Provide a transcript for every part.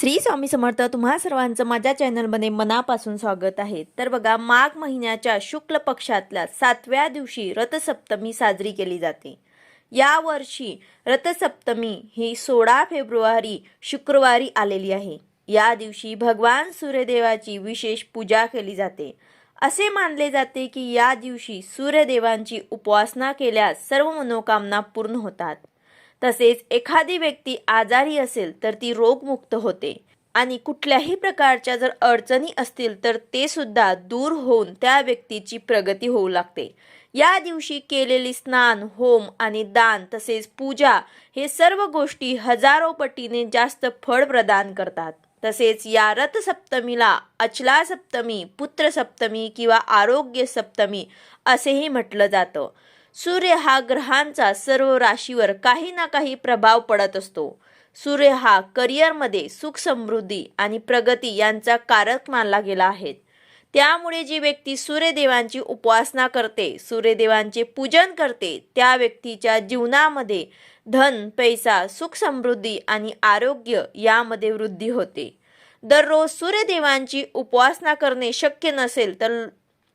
श्री स्वामी समर्थ तुम्हा सर्वांचं माझ्या चॅनलमध्ये मनापासून स्वागत आहे. तर बघा माघ महिन्याच्या शुक्ल पक्षातल्या सातव्या दिवशी रथसप्तमी साजरी केली जाते. या वर्षी रथसप्तमी ही सोळा फेब्रुवारी शुक्रवारी आलेली आहे. या दिवशी भगवान सूर्यदेवाची विशेष पूजा केली जाते. असे मानले जाते की या दिवशी सूर्यदेवांची उपासना केल्यास सर्व मनोकामना पूर्ण होतात. तसेच एखादी व्यक्ती आजारी असेल तर ती रोगमुक्त होते. आणि कुठल्याही प्रकारच्या जर अडचणी असतील तर ते सुद्धा दूर होऊन त्या व्यक्तीची प्रगती होऊ लागते. या दिवशी केलेली स्नान होम आणि दान तसेच पूजा हे सर्व गोष्टी हजारो पटीने जास्त फळ प्रदान करतात. तसेच या रथसप्तमीला अचला सप्तमी पुत्र सप्तमी किंवा आरोग्य सप्तमी असेही म्हटलं जातं. सूर्य हा ग्रहांचा सर्व राशीवर काही ना काही प्रभाव पडत असतो. सूर्य हा करिअरमध्ये सुख समृद्धी आणि प्रगती यांचा कारक मानला गेला आहे. त्यामुळे जी व्यक्ती सूर्यदेवांची उपासना करते सूर्यदेवांचे पूजन करते त्या व्यक्तीच्या जीवनामध्ये धन पैसा सुख समृद्धी आणि आरोग्य यामध्ये वृद्धी होते. दररोज सूर्यदेवांची उपासना करणे शक्य नसेल तर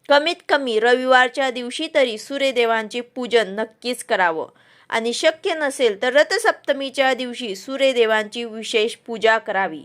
कमीत कमी रविवारच्या दिवशी तरी सूर्यदेवांचे पूजन नक्कीच करावं. आणि शक्य नसेल तर रथसप्तमीच्या दिवशी सूर्यदेवांची विशेष पूजा करावी.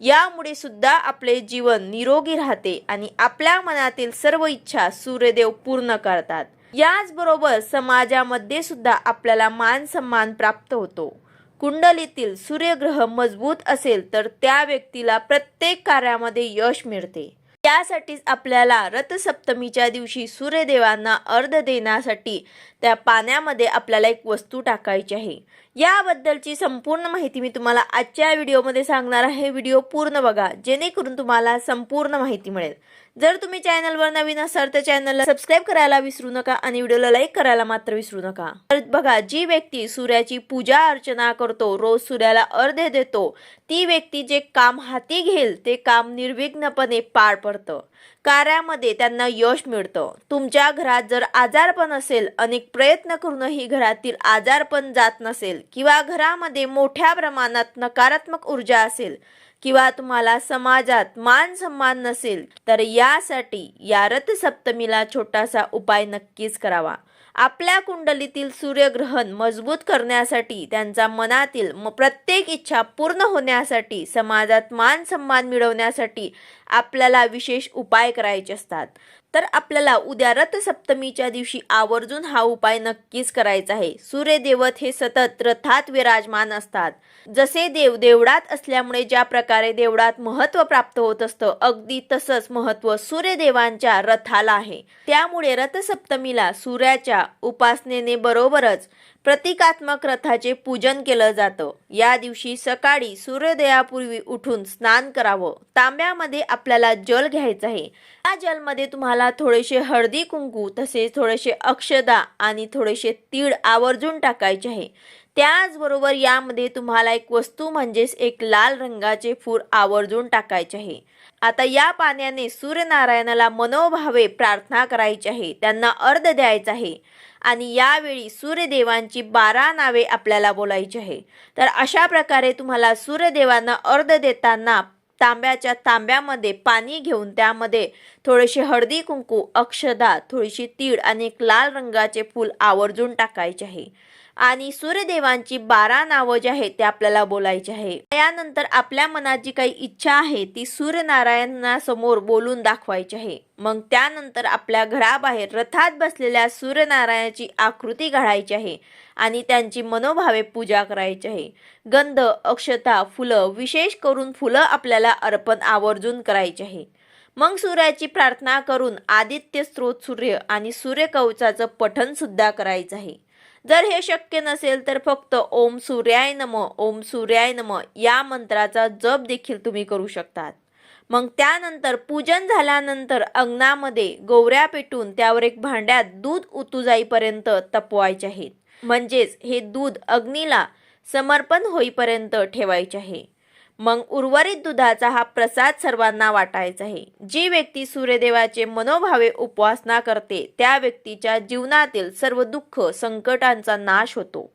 यामुळे सुद्धा आपले जीवन निरोगी राहते आणि आपल्या मनातील सर्व इच्छा सूर्यदेव पूर्ण करतात. याचबरोबर समाजामध्ये सुद्धा आपल्याला मान सन्मान प्राप्त होतो. कुंडलीतील सूर्यग्रह मजबूत असेल तर त्या व्यक्तीला प्रत्येक कार्यामध्ये यश मिळते. यासाठीच आपल्याला रथसप्तमीच्या दिवशी सूर्यदेवांना अर्ध देण्यासाठी त्या पाण्यामध्ये आपल्याला एक वस्तू टाकायची आहे. याबद्दलची संपूर्ण माहिती मी तुम्हाला आजच्या व्हिडिओमध्ये सांगणार आहे. व्हिडिओ पूर्ण बघा जेणेकरून तुम्हाला संपूर्ण माहिती मिळेल. जर तुम्ही चॅनलवर नवीन असाल तर चॅनलला सबस्क्राईब करायला विसरू नका आणि व्हिडिओला लाईक करायला मात्र विसरू नका. तर बघा जी व्यक्ती सूर्याची पूजा अर्चना करतो रोज सूर्याला अर्धे देतो ती व्यक्ती जे काम हाती घेईल ते काम निर्विघ्नपणे पार पडतं. कार्यामध्ये त्यांना यश मिळतं. तुमच्या घरात जर आजारपण असेल अनेक प्रयत्न करूनही घरातील आजारपण जात नसेल किंवा घरामध्ये मोठ्या प्रमाणात नकारात्मक ऊर्जा असेल किंवा तुम्हाला समाजात मान सन्मान नसेल तर यासाठी या रथसप्तमीला छोटासा उपाय नक्कीच करावा. आपल्या कुंडलीतील सूर्यग्रहण मजबूत करण्यासाठी त्यांचा मनातील प्रत्येक इच्छा पूर्ण होण्यासाठी समाजात मान सन्मान मिळवण्यासाठी आपल्याला विशेष उपाय करायचे असतात. तर आपल्याला उद्या रथसप्तमीच्या दिवशी आवर्जून हा उपाय नक्कीच करायचा आहे. सूर्यदेवत हे सतत रथात विराजमान असतात. जसे देव देवळात असल्यामुळे ज्या प्रकारे देवळात महत्त्व प्राप्त होत असतं अगदी तसंच महत्त्व सूर्यदेवांच्या रथाला आहे. त्यामुळे रथसप्तमीला सूर्याच्या उपासनेने बरोबरच प्रतिकात्मक रथाचे पूजन केलं जातं. या दिवशी सकाळी सूर्योदयापूर्वी उठून स्नान करावं. तांब्यामध्ये आपल्याला जल घ्यायचं आहे. या जलमध्ये तुम्हाला थोडेसे हळदी कुंकू तसेच थोडेसे अक्षदा आणि थोडेसे तीळ आवर्जून टाकायचे आहे. त्याचबरोबर यामध्ये तुम्हाला एक वस्तू म्हणजेच एक लाल रंगाचे फूल आवर्जून टाकायचे आहे. आता या पाण्याने सूर्यनारायणाला मनोभावे प्रार्थना करायची आहे. त्यांना अर्ध द्यायचा आहे. आणि यावेळी सूर्यदेवांची बारा नावे आपल्याला बोलायची आहे. तर अशा प्रकारे तुम्हाला सूर्यदेवांना अर्ध देताना तांब्याच्या तांब्यामध्ये पाणी घेऊन त्यामध्ये थोडेसे हळदी कुंकू अक्षदा थोडीशी तीळ आणि एक लाल रंगाचे फूल आवर्जून टाकायचे आहे. आणि सूर्यदेवांची बारा नावं जी आहेत ते आपल्याला बोलायची आहे. यानंतर आपल्या मनात जी काही इच्छा आहे ती सूर्यनारायणासमोर बोलून दाखवायची आहे. मग त्यानंतर आपल्या घराबाहेर रथात बसलेल्या सूर्यनारायणाची आकृती घडायची आहे. आणि त्यांची मनोभावे पूजा करायची आहे. गंध अक्षता फुलं विशेष करून फुलं आपल्याला अर्पण आवर्जून करायची आहे. मग सूर्याची प्रार्थना करून आदित्य स्त्रोत सूर्य आणि सूर्यकवचाचं पठनसुद्धा करायचं आहे. जर हे शक्य नसेल तर फक्त ओम सूर्याय नम ओम सूर्याय नम या मंत्राचा जप देखील तुम्ही करू शकतात. मग त्यानंतर पूजन झाल्यानंतर अंगणामध्ये गोवऱ्या पेटून त्यावर एक भांड्यात दूध उतू जाईपर्यंत तपवायचे आहेत. म्हणजेच हे दूध अग्नीला समर्पण होईपर्यंत ठेवायचे आहे. मग उर्वरित दुधाचा हा प्रसाद सर्वांना वाटायचा आहे. जी व्यक्ती सूर्यदेवाचे मनोभावे उपासना करते त्या व्यक्तीच्या जीवनातील सर्व दुःख संकटांचा नाश होतो.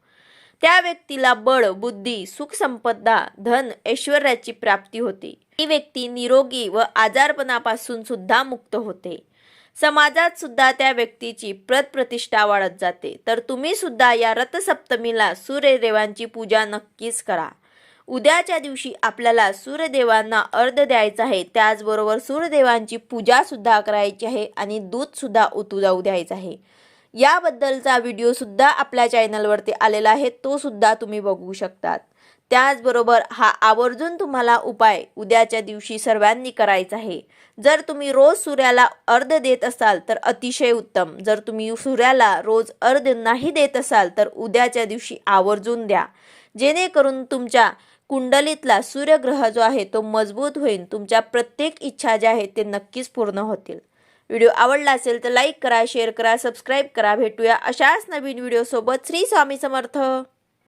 त्या व्यक्तीला बळ बुद्धी सुख संपदा धन ऐश्वर्याची प्राप्ती होते. ती व्यक्ती निरोगी व आजारपणापासून सुद्धा मुक्त होते. समाजात सुद्धा त्या व्यक्तीची प्रतिष्ठा वाढत जाते. तर तुम्ही सुद्धा या रथसप्तमीला सूर्यदेवांची पूजा नक्कीच करा. उद्याच्या दिवशी आपल्याला सूर्यदेवांना अर्ध द्यायचा आहे. त्याचबरोबर सूर्यदेवांची पूजा सुद्धा करायची आहे आणि दूध सुद्धा ओतू जाऊ द्यायचं आहे. याबद्दलचा व्हिडिओ सुद्धा आपल्या चॅनलवरती आलेला आहे. तो सुद्धा तुम्ही बघू शकतात. त्याचबरोबर हा आवर्जून तुम्हाला उपाय उद्याच्या दिवशी सर्वांनी करायचा आहे. जर तुम्ही रोज सूर्याला अर्ध देत असाल तर अतिशय उत्तम. जर तुम्ही सूर्याला रोज अर्ध नाही देत असाल तर उद्याच्या दिवशी आवर्जून द्या. जेणेकरून तुमच्या कुंडलीतला सूर्यग्रह जो आहे तो मजबूत होईल. तुमच्या प्रत्येक इच्छा ज्या आहेत ते नक्कीच पूर्ण होतील. व्हिडिओ आवडला असेल तर लाईक करा शेअर करा सबस्क्राईब करा. भेटूया अशाच नवीन व्हिडिओसोबत. श्री स्वामी समर्थ.